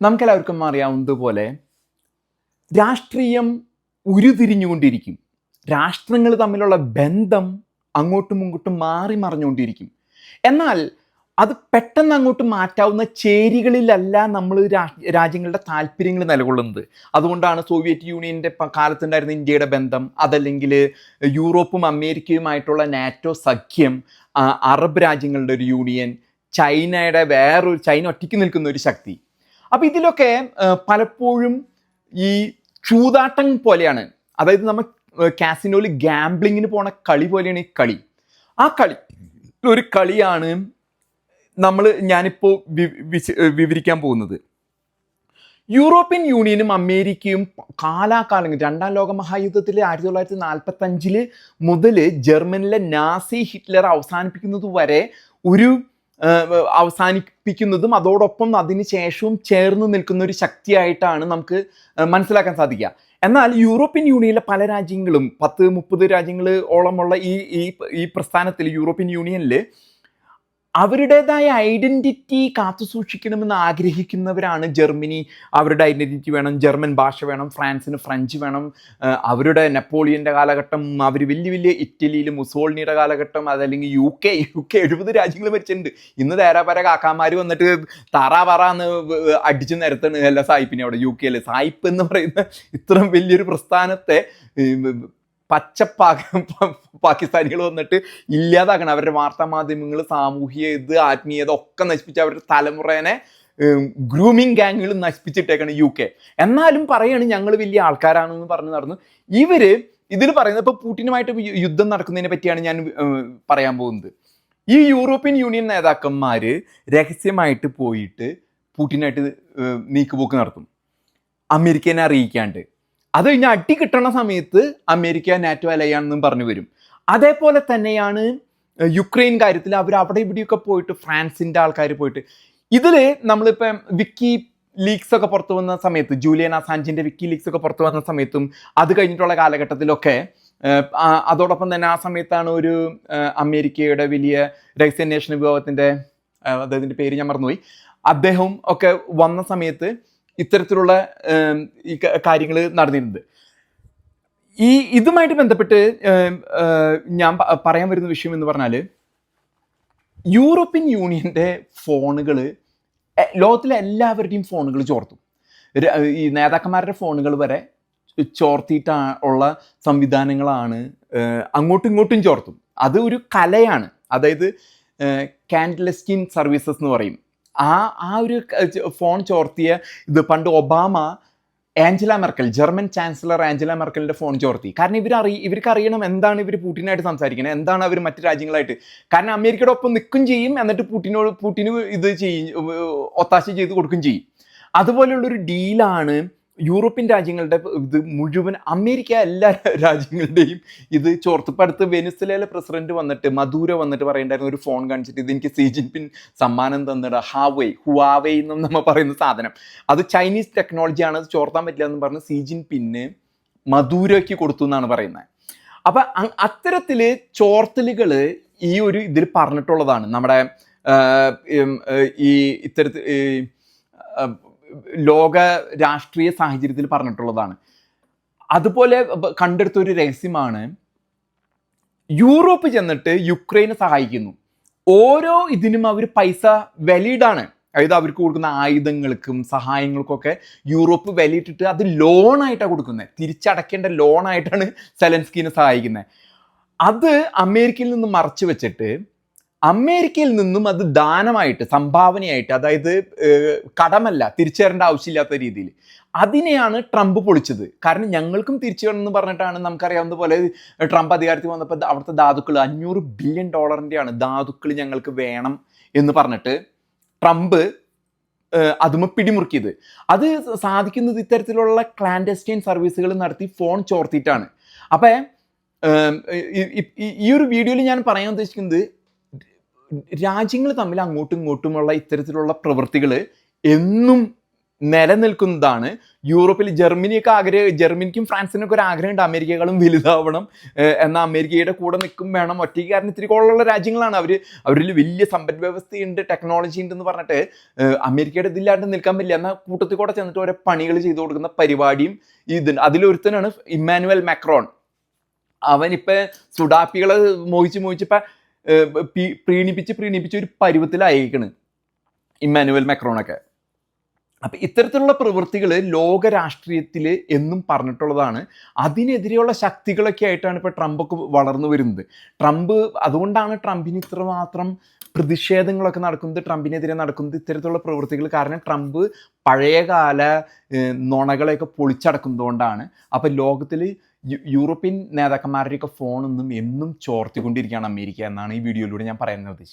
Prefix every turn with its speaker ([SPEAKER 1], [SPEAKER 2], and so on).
[SPEAKER 1] നമുക്കെല്ലാവർക്കും അറിയാവുന്നതുപോലെ രാഷ്ട്രീയം ഉരുതിരിഞ്ഞുകൊണ്ടിരിക്കും. രാഷ്ട്രങ്ങൾ തമ്മിലുള്ള ബന്ധം അങ്ങോട്ടും ഇങ്ങോട്ടും മാറി മറിഞ്ഞുകൊണ്ടിരിക്കും. എന്നാൽ അത് പെട്ടെന്ന് അങ്ങോട്ട് മാറ്റാവുന്ന ചേരികളിലല്ല നമ്മൾ രാജ്യങ്ങളുടെ താല്പര്യങ്ങൾ നിലകൊള്ളുന്നത്. അതുകൊണ്ടാണ് സോവിയറ്റ് യൂണിയന്റെ കാലത്തുണ്ടായിരുന്ന ഇന്ത്യയുടെ ബന്ധം അതല്ലെങ്കിൽ യൂറോപ്പും അമേരിക്കയുമായിട്ടുള്ള നാറ്റോ സഖ്യം അറബ് രാജ്യങ്ങളുടെ ഒരു യൂണിയൻ ചൈനയുടെ വേറൊരു ചൈന ഒറ്റയ്ക്ക് നിൽക്കുന്ന ഒരു ശക്തി. അപ്പോൾ ഇതിലൊക്കെ പലപ്പോഴും ഈ ചൂതാട്ടം പോലെയാണ്. അതായത് നമ്മൾ കാസിനോയിൽ ഗാംബ്ലിങ്ങിന് പോണ കളി പോലെയാണ് ഈ കളി. ആ കളി ഒരു കളിയാണ് നമ്മൾ ഞാനിപ്പോൾ വിവരിക്കാൻ പോകുന്നത്. യൂറോപ്യൻ യൂണിയനും അമേരിക്കയും കാലാകാലം രണ്ടാം ലോക മഹായുദ്ധത്തിൽ ആയിരത്തി തൊള്ളായിരത്തി നാൽപ്പത്തി അഞ്ചിൽ മുതൽ ജർമ്മനിലെ നാസി ഹിറ്റ്ലർ അവസാനിപ്പിക്കുന്നത് വരെ ഒരു അവസാനിപ്പിക്കുന്നതും അതോടൊപ്പം അതിന് ശേഷവും ചേർന്ന് നിൽക്കുന്ന ഒരു ശക്തിയായിട്ടാണ് നമുക്ക് മനസ്സിലാക്കാൻ സാധിക്കുക. എന്നാൽ യൂറോപ്യൻ യൂണിയനിലെ പല രാജ്യങ്ങളും പത്ത് മുപ്പത് രാജ്യങ്ങൾ ഓളമുള്ള ഈ ഈ പ്രസ്ഥാനത്തിൽ യൂറോപ്യൻ യൂണിയനിൽ അവരുടേതായ ഐഡന്റിറ്റി കാത്തു സൂക്ഷിക്കണമെന്ന് ആഗ്രഹിക്കുന്നവരാണ് ജർമ്മനി. അവരുടെ ഐഡന്റിറ്റി വേണം ജർമ്മൻ ഭാഷ വേണം ഫ്രാൻസിന് ഫ്രഞ്ച് വേണം. അവരുടെ നെപ്പോളിയന്റെ കാലഘട്ടം അവർ വലിയ വലിയ ഇറ്റലിയിൽ മുസോളിനിയുടെ കാലഘട്ടം അതല്ലെങ്കിൽ യു കെ യു കെ എഴുപത് രാജ്യങ്ങൾ മരിച്ചിട്ടുണ്ട് ഇന്ന് തേരാപര കാക്കാമാർ വന്നിട്ട് തറാ പറ എന്ന് അടിച്ചു നിരത്താണ് അല്ല സായിപ്പിനെ അവിടെ യു കെയിൽ സായിപ്പ് എന്ന് പറയുന്ന ഇത്രയും വലിയൊരു പ്രസ്ഥാനത്തെ പച്ച പാകിസ്ഥാനികൾ വന്നിട്ട് ഇല്ലാതാക്കണം. അവരുടെ വാർത്താ മാധ്യമങ്ങൾ സാമൂഹിക ഇത് ആത്മീയത ഒക്കെ നശിപ്പിച്ച് അവരുടെ തലമുറേനെ ഗ്രൂമിങ് ഗാങ്ങുകൾ നശിപ്പിച്ചിട്ടേക്കാണ് യു കെ. എന്നാലും പറയാണ് ഞങ്ങൾ വലിയ ആൾക്കാരാണെന്ന് പറഞ്ഞ് നടന്നു. ഇവർ ഇതിൽ പറയുന്നത് ഇപ്പോൾ പുടിനുമായിട്ട് യുദ്ധം നടക്കുന്നതിനെ പറ്റിയാണ് ഞാൻ പറയാൻ പോകുന്നത്. ഈ യൂറോപ്യൻ യൂണിയൻ നേതാക്കന്മാര് രഹസ്യമായിട്ട് പോയിട്ട് പുടിനായിട്ട് നീക്കുപോക്ക് നടത്തും. അമേരിക്കനെ അറിയിക്കാണ്ട്. അത് കഴിഞ്ഞ് അടി കിട്ടണ സമയത്ത് അമേരിക്ക നാറ്റോ അലയാണെന്നും പറഞ്ഞു വരും. അതേപോലെ തന്നെയാണ് യുക്രൈൻ കാര്യത്തിൽ അവർ അവിടെ ഇവിടെയൊക്കെ പോയിട്ട് ഫ്രാൻസിന്റെ ആൾക്കാർ പോയിട്ട്. ഇതിൽ നമ്മളിപ്പം വിക്കി ലീക്സ് ഒക്കെ പുറത്തു വന്ന സമയത്ത് ജൂലിയൻ അസാഞ്ചിന്റെ വിക്കി ലീക്സ് ഒക്കെ പുറത്തു വന്ന സമയത്തും അത് കഴിഞ്ഞിട്ടുള്ള കാലഘട്ടത്തിലൊക്കെ അതോടൊപ്പം തന്നെ ആ സമയത്താണ് ഒരു അമേരിക്കയുടെ വലിയ രഹസ്യാന്വേഷണ വിഭാഗത്തിന്റെ അദ്ദേഹത്തിന്റെ പേര് ഞാൻ മറന്നുപോയി. അദ്ദേഹം ഒക്കെ വന്ന സമയത്ത് ഇത്തരത്തിലുള്ള ഈ കാര്യങ്ങൾ നടന്നിരുന്നത്. ഈ ഇതുമായിട്ട് ബന്ധപ്പെട്ട് ഞാൻ പറയാൻ വരുന്ന വിഷയം എന്ന് പറഞ്ഞാൽ യൂറോപ്യൻ യൂണിയന്റെ ഫോണുകൾ ലോകത്തിലെ എല്ലാവരുടെയും ഫോണുകൾ ചോർത്തു. ഈ നേതാക്കന്മാരുടെ ഫോണുകൾ വരെ ചോർത്തിയിട്ടാ ഉള്ള സംവിധാനങ്ങളാണ് അങ്ങോട്ടും ഇങ്ങോട്ടും ചോർത്തും. അത് ഒരു കലയാണ്. അതായത് കാൻഡ്ലസ്കിൻ സർവീസസ് എന്ന് പറയും. ആ ആ ഒരു ഫോൺ ചോർത്തിയ ഇത് പണ്ട് Obama Angela Merkel German chancellor Angela മെർക്കലിന്റെ phone ചോർത്തി. കാരണം ഇവർ അറിയ ഇവർക്ക് അറിയണം എന്താണ് ഇവർ പുടിനായിട്ട് സംസാരിക്കുന്നത് എന്താണ് അവർ മറ്റു രാജ്യങ്ങളായിട്ട്. കാരണം അമേരിക്കയുടെ ഒപ്പം നിൽക്കും ചെയ്യും എന്നിട്ട് പുടിനോട് പുടിന് ഇത് ചെയ്യും ഒത്താശ ചെയ്ത് കൊടുക്കും ചെയ്യും. അതുപോലെയുള്ളൊരു ഡീലാണ് യൂറോപ്യൻ രാജ്യങ്ങളുടെ ഇത് മുഴുവൻ അമേരിക്ക എല്ലാ രാജ്യങ്ങളുടെയും ഇത് ചോർത്ത് ഇപ്പം അടുത്ത് പ്രസിഡന്റ് വന്നിട്ട് മധൂര വന്നിട്ട് പറയണ്ടായിരുന്നു ഒരു ഫോൺ കാണിച്ചിട്ട് ഇത് എനിക്ക് സി ജിൻപിൻ സമ്മാനം തന്നിട ഹാവേ ഹുവാവേ എന്നും നമ്മൾ പറയുന്ന സാധനം. അത് ചൈനീസ് ടെക്നോളജിയാണ് അത് ചോർത്താൻ പറ്റില്ല എന്ന് പറഞ്ഞ് സി ജിൻപിന് മധുരയ്ക്ക് കൊടുത്തു എന്നാണ് പറയുന്നത്. അപ്പം അത്തരത്തിൽ ചോർത്തലുകൾ ഈ ഒരു ഇതിൽ പറഞ്ഞിട്ടുള്ളതാണ്. നമ്മുടെ ഈ ഇത്തരത്തിൽ ലോക രാഷ്ട്രീയ സാഹചര്യത്തിൽ പറഞ്ഞിട്ടുള്ളതാണ്. അതുപോലെ കണ്ടെടുത്ത ഒരു രഹസ്യമാണ്. യൂറോപ്പ് ചെന്നിട്ട് യുക്രൈനെ സഹായിക്കുന്നു. ഓരോ ഇതിനും അവർ പൈസ വലിയതാണ് അതായത് അവർക്ക് കൊടുക്കുന്ന ആയുധങ്ങൾക്കും സഹായങ്ങൾക്കൊക്കെ യൂറോപ്പ് വിലയിട്ടിട്ട് അത് ലോണായിട്ടാണ് കൊടുക്കുന്നത് തിരിച്ചടയ്ക്കേണ്ട ലോണായിട്ടാണ് സെലൻസ്കീനെ സഹായിക്കുന്നത് അത് അമേരിക്കയിൽ നിന്ന് മറച്ചു വെച്ചിട്ട് അമേരിക്കയിൽ നിന്നും അത് ദാനമായിട്ട് സംഭാവനയായിട്ട് അതായത് കടമല്ല തിരിച്ചേരേണ്ട ആവശ്യമില്ലാത്ത രീതിയിൽ അതിനെയാണ് ട്രംപ് പൊളിച്ചത്. കാരണം ഞങ്ങൾക്കും തിരിച്ചു വേണം എന്ന് പറഞ്ഞിട്ടാണ് നമുക്കറിയാവുന്ന പോലെ ട്രംപ് അധികാരത്തിൽ വന്നപ്പോൾ അവിടുത്തെ ധാതുക്കൾ അഞ്ഞൂറ് ബില്യൺ ഡോളറിന്റെയാണ് ധാതുക്കൾ ഞങ്ങൾക്ക് വേണം എന്ന് പറഞ്ഞിട്ട് ട്രംപ് അതുമ പിടിമുറുക്കിയത്. അത് സാധിക്കുന്നത് ഇത്തരത്തിലുള്ള ക്ലാൻഡസ്റ്റൈൻ സർവീസുകൾ നടത്തി ഫോൺ ചോർത്തിയിട്ടാണ്. അപ്പം ഈ ഒരു വീഡിയോയിൽ ഞാൻ പറയാൻ ഉദ്ദേശിക്കുന്നത് രാജ്യങ്ങൾ തമ്മിൽ അങ്ങോട്ടും ഇങ്ങോട്ടുമുള്ള ഇത്തരത്തിലുള്ള പ്രവൃത്തികൾ എന്നും നിലനിൽക്കുന്നതാണ്. യൂറോപ്പിൽ ജർമ്മനിയൊക്കെ ആഗ്രഹം ജർമ്മനിക്കും ഫ്രാൻസിനൊക്കെ ഒരു ആഗ്രഹമുണ്ട് അമേരിക്കകളും വലുതാവണം എന്ന എന്നാൽ അമേരിക്കയുടെ കൂടെ നിൽക്കും വേണം. ഒറ്റയ്ക്ക് കാരണം ഇത്തിരി കോളുള്ള രാജ്യങ്ങളാണ് അവർ അവരിൽ വലിയ സമ്പദ് വ്യവസ്ഥയുണ്ട് ടെക്നോളജി ഉണ്ടെന്ന് പറഞ്ഞിട്ട് ഏഹ് അമേരിക്കയുടെ ഇതില്ലാണ്ട് നിൽക്കാൻ പറ്റില്ല. എന്നാൽ കൂട്ടത്തിൽ കൂടെ ചെന്നിട്ട് ഓരോ പണികൾ ചെയ്തു കൊടുക്കുന്ന പരിപാടിയും ഇതുണ്ട്. അതിലൊരുത്തനാണ് ഇമ്മാനുവൽ മാക്രോൺ. അവനിപ്പോൾ സുഡാപ്പികളെ മോഹിച്ച് മോഹിച്ചിപ്പോൾ പ്രീണിപ്പിച്ച് പ്രീണിപ്പിച്ച് ഒരു പരുവത്തിലായിരിക്കണ് ഇമ്മാനുവൽ മെക്രോണൊക്കെ. അപ്പം ഇത്തരത്തിലുള്ള പ്രവൃത്തികൾ ലോക രാഷ്ട്രീയത്തിൽ എന്നും പറഞ്ഞിട്ടുള്ളതാണ്. അതിനെതിരെയുള്ള ശക്തികളൊക്കെ ആയിട്ടാണ് ഇപ്പോൾ ട്രംപൊക്കെ വളർന്നു വരുന്നത്. ട്രംപ് അതുകൊണ്ടാണ് ട്രംപിന് ഇത്രമാത്രം പ്രതിഷേധങ്ങളൊക്കെ നടക്കുന്നത് ട്രംപിനെതിരെ നടക്കുന്നത് ഇത്തരത്തിലുള്ള പ്രവൃത്തികൾ കാരണം ട്രംപ് പഴയകാല നുണകളെയൊക്കെ പൊളിച്ചടക്കുന്നതുകൊണ്ടാണ്. അപ്പം ലോകത്തിൽ യൂറോപ്യൻ നേതാക്കന്മാരുടെയൊക്കെ ഫോണൊന്നും എന്നും ചോർത്തിക്കൊണ്ടിരിക്കുകയാണ് അമേരിക്ക എന്നാണ് ഈ വീഡിയോയിലൂടെ ഞാൻ പറയാൻ ഉദ്ദേശിച്ചത്